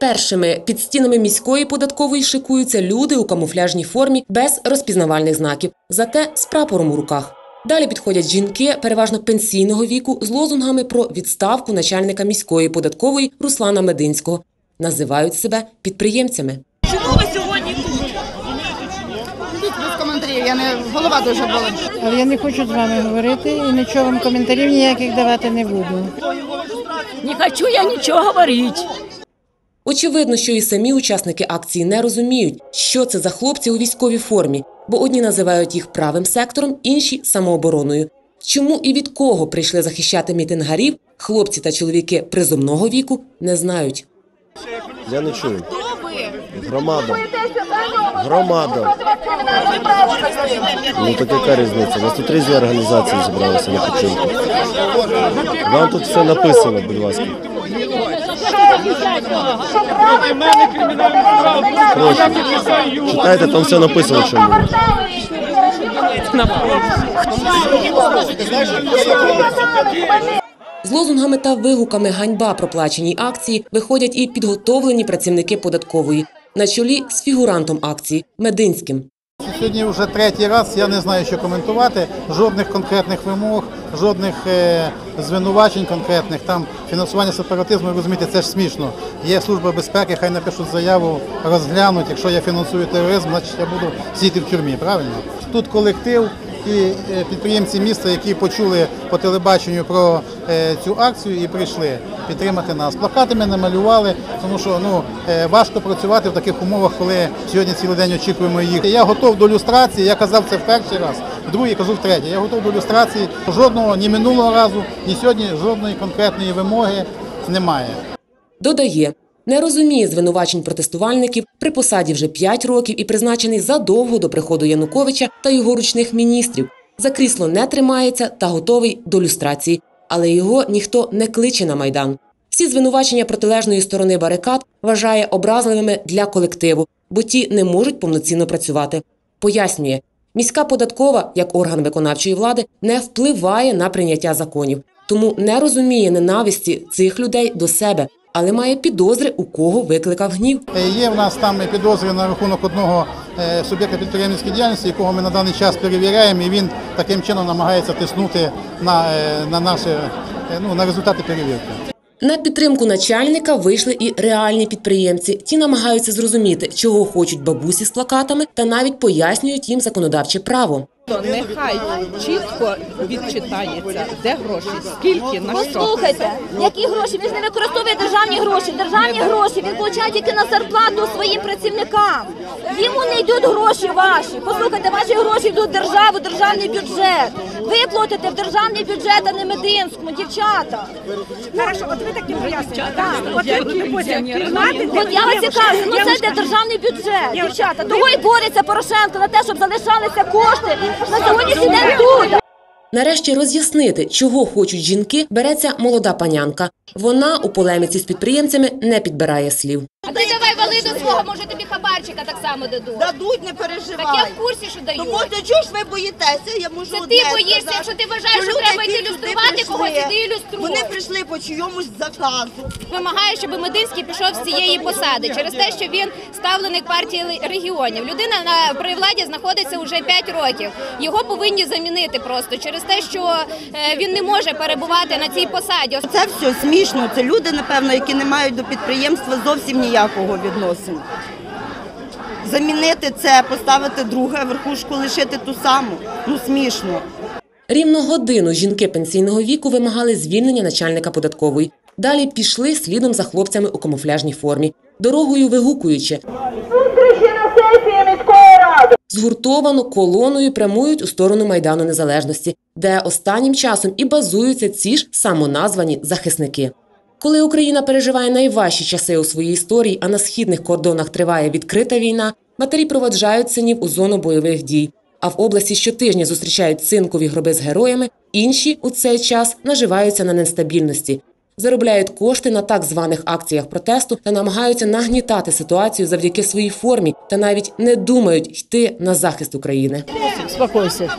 Першими під стінами міської податкової шикуються люди у камуфляжній формі без розпізнавальних знаків, зате з прапором у руках. Далі підходять жінки, переважно пенсійного віку, з лозунгами про відставку начальника міської податкової Руслана Мединського. Називають себе підприємцями. Чому ви сьогодні тут? Без коментарів, я не голова дуже болить. Але я не хочу з вами говорити і нічого вам коментарів ніяких давати не буду. Не хочу я нічого говорити. Очевидно, що і самі учасники акції не розуміють, що це за хлопці у військовій формі, бо одні називають їх правим сектором, інші самообороною. Чому і від кого прийшли захищати мітингарів, хлопці та чоловіки призовного віку не знають. Я не чую. Громада. Громада. Ну так яка різниця? У нас тут різні організації зібралися на починку. Вам тут все написано, будь ласка. Читайте, там все написано, що було. З лозунгами та вигуками ганьба проплаченій акції виходять і підготовлені працівники податкової на чолі з фігурантом акції Мединським. Сьогодні вже третій раз. Я не знаю, що коментувати. Жодних конкретних вимог, жодних е, звинувачень конкретних. Там фінансування сепаратизму, розумієте, це ж смішно. Є служба безпеки, хай напишуть заяву, розглянуть. Якщо я фінансую тероризм, значить я буду сидіти в тюрмі. Правильно? Тут колектив і е, підприємці міста, які почули по телебаченню про е, цю акцію і прийшли підтримати нас. Плакати ми намалювали, тому що ну е, важко працювати в таких умовах, коли сьогодні цілий день очікуємо їх. Я готов до люстрації. Я казав це в перший раз, в другий кажу втретє. Я готов до люстрації. Жодного ні минулого разу, ні сьогодні жодної конкретної вимоги немає. Додає, не розуміє звинувачень протестувальників при посаді вже 5 років і призначений задовго до приходу Януковича та його ручних міністрів. За крісло не тримається та готовий до люстрації, але його ніхто не кличе на майдан. Всі звинувачення протилежної сторони барикад вважає образливими для колективу, бо ті не можуть повноцінно працювати. Пояснює, міська податкова, як орган виконавчої влади, не впливає на прийняття законів, тому не розуміє ненависті цих людей до себе, але має підозри, у кого викликав гнів. Е, Є в нас там підозри на рахунок одного е, суб'єкта підприємницької діяльності, якого ми на даний час перевіряємо, і він таким чином намагається тиснути на, е, на наші ну, на результати перевірки. На підтримку начальника вийшли і реальні підприємці. Ті намагаються зрозуміти, чого хочуть бабусі з плакатами, та навіть пояснюють їм законодавче право. То нехай чітко відчитається, де гроші, скільки, на що. Послухайте, які гроші? Він ж не використовує державні гроші. Державні гроші він получає тільки на зарплату своїм працівникам. Йому не йдуть гроші ваші. Послухайте, ваші гроші йдуть в державу, державний бюджет. Ви платите в державний бюджет, а не мединському, дівчата. Хорошо, от ви такі пояснюєте. От ви потім От я вас цікавлю, ну це йде державний бюджет, дівчата. Того і бореться Порошенко на те, щоб залишалися кошти на сьогоднішній день тут. Нарешті роз'яснити, чого хочуть жінки, береться молода панянка. Вона у полеміці з підприємцями не підбирає слів. А ти давай вали до свого, може тобі хабарчика так само дадуть. Дадуть, не Так я в курсі, що дають. Тому то чого ж ви боїтеся? Я можу Це одне ти боїшся, сказати. якщо ти вважаєш, що люди, треба йти які сюди люструвати прийшли, когось, іди ілюструй. Вони прийшли по чийомусь заказу. Вимагає, щоб Мединський пішов з цієї посади через те, що він ставленик партії регіонів. Людина на при владі знаходиться вже 5 років. Його повинні замінити просто через те, що е, він не може перебувати на цій посаді. Це все смішно. Це люди, напевно, які не мають до підприємства зовсім ніякого відносину. Замінити це, поставити друге, верхушку лишити ту саму. Ну смішно. Рівно годину жінки пенсійного віку вимагали звільнення начальника податкової. Далі пішли слідом за хлопцями у камуфляжній формі, дорогою вигукуючи. Згуртовано колоною прямують у сторону Майдану Незалежності, де останнім часом і базуються ці ж самоназвані захисники. Коли Україна переживає найважчі часи у своїй історії, а на східних кордонах триває відкрита війна, матері проваджають синів у зону бойових дій. А в області щотижня зустрічають цинкові гроби з героями, інші у цей час наживаються на нестабільності, заробляють кошти на так званих акціях протесту та намагаються нагнітати ситуацію завдяки своїй формі та навіть не думають йти на захист України. Спокойся.